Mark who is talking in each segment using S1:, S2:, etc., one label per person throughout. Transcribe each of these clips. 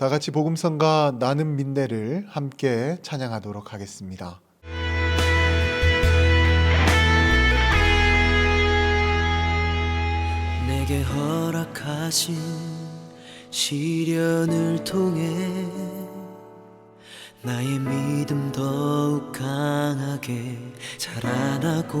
S1: 다 같이 복음성가 나는 민대를 함께 찬양하도록 하겠습니다.
S2: 내게 허락하신 시련을 통해 나의 믿음 더욱 강하게 자라나고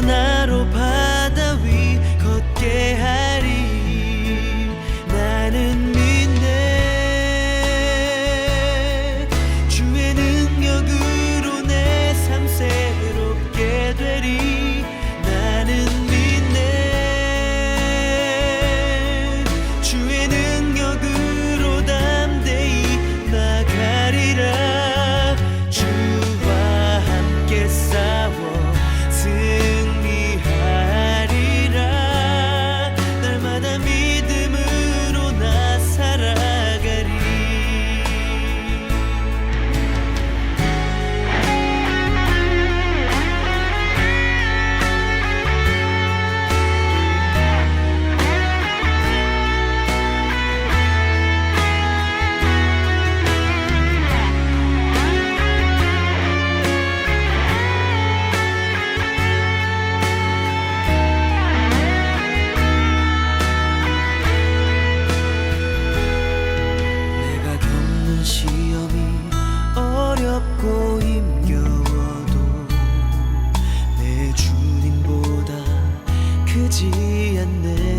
S2: 주가 나 크지 않네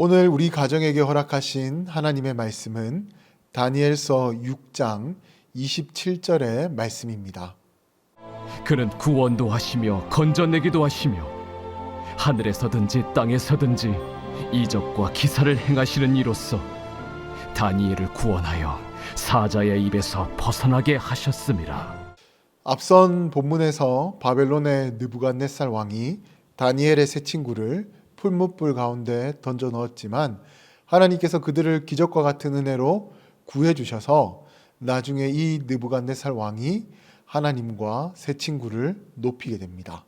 S1: 오늘 우리 가정에게 허락하신 하나님의 말씀은 다니엘서 6장 27절의 말씀입니다.
S3: 그는 구원도 하시며 건져내기도 하시며 하늘에서든지 땅에서든지 이적과 기사를 행하시는 이로써 다니엘을 구원하여 사자의 입에서 벗어나게 하셨음이라.
S1: 앞선 본문에서 바벨론의 느부갓네살 왕이 다니엘의 세 친구를 풀무불 가운데 던져 넣었지만 하나님께서 그들을 기적과 같은 은혜로 구해 주셔서 나중에 이 느부갓네살 왕이 하나님과 세 친구를 높이게 됩니다.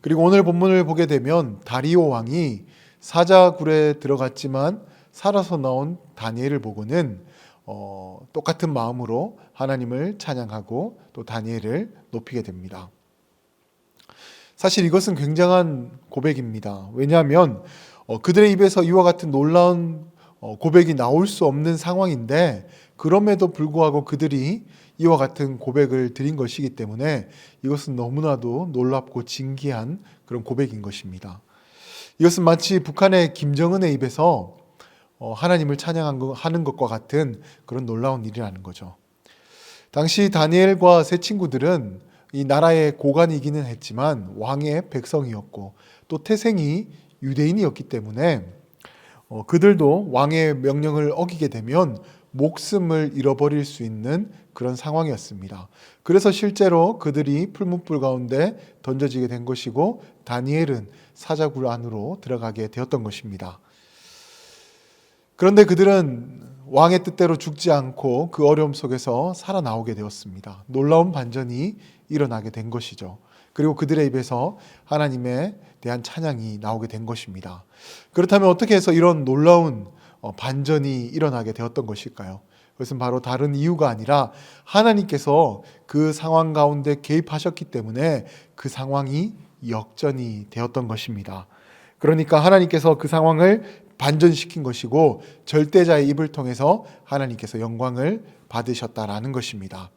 S1: 그리고 오늘 본문을 보게 되면 다리오 왕이 사자굴에 들어갔지만 살아서 나온 다니엘을 보고는 어, 똑같은 마음으로 하나님을 찬양하고 또 다니엘을 높이게 됩니다. 사실 이것은 굉장한 고백입니다. 왜냐하면 어, 그들의 입에서 이와 같은 놀라운 어, 고백이 나올 수 없는 상황인데 그럼에도 불구하고 그들이 이와 같은 고백을 드린 것이기 때문에 이것은 너무나도 놀랍고 진기한 그런 고백인 것입니다. 이것은 마치 북한의 김정은의 입에서 어, 하나님을 찬양하는 것과 같은 그런 놀라운 일이라는 거죠. 당시 다니엘과 세 친구들은 이 나라의 고관이기는 했지만 왕의 백성이었고 또 태생이 유대인이었기 때문에 어, 그들도 왕의 명령을 어기게 되면 목숨을 잃어버릴 수 있는 그런 상황이었습니다. 그래서 실제로 그들이 풀무불 가운데 던져지게 된 것이고 다니엘은 사자굴 안으로 들어가게 되었던 것입니다. 그런데 그들은 왕의 뜻대로 죽지 않고 그 어려움 속에서 살아나오게 되었습니다. 놀라운 반전이 일어나게 된 것이죠. 그리고 그들의 입에서 하나님에 대한 찬양이 나오게 된 것입니다. 그렇다면 어떻게 해서 이런 놀라운 어, 반전이 일어나게 되었던 것일까요? 그것은 바로 다른 이유가 아니라 하나님께서 그 상황 가운데 개입하셨기 때문에 그 상황이 역전이 되었던 것입니다. 그러니까 하나님께서 그 상황을 반전시킨 것이고 절대자의 입을 통해서 하나님께서 영광을 받으셨다라는 것입니다.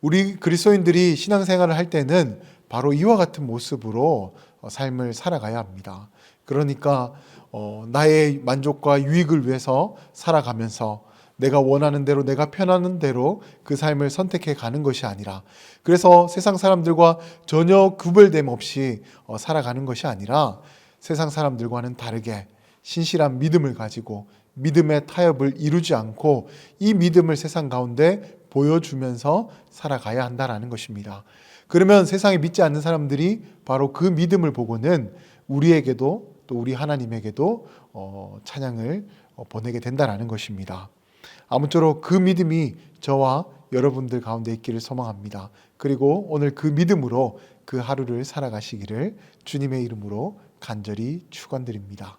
S1: 우리 그리스도인들이 신앙생활을 할 때는 바로 이와 같은 모습으로 어, 삶을 살아가야 합니다. 그러니까 어, 나의 만족과 유익을 위해서 살아가면서 내가 원하는 대로 내가 편하는 대로 그 삶을 선택해 가는 것이 아니라 그래서 세상 사람들과 전혀 구별됨 없이 어, 살아가는 것이 아니라 세상 사람들과는 다르게 신실한 믿음을 가지고 믿음의 타협을 이루지 않고 이 믿음을 세상 가운데 보여주면서 살아가야 한다라는 것입니다. 그러면 세상에 믿지 않는 사람들이 바로 그 믿음을 보고는 우리에게도 또 우리 하나님에게도 어, 찬양을 어, 보내게 된다라는 것입니다. 아무쪼록 그 믿음이 저와 여러분들 가운데 있기를 소망합니다. 그리고 오늘 그 믿음으로 그 하루를 살아가시기를 주님의 이름으로 간절히 축원드립니다.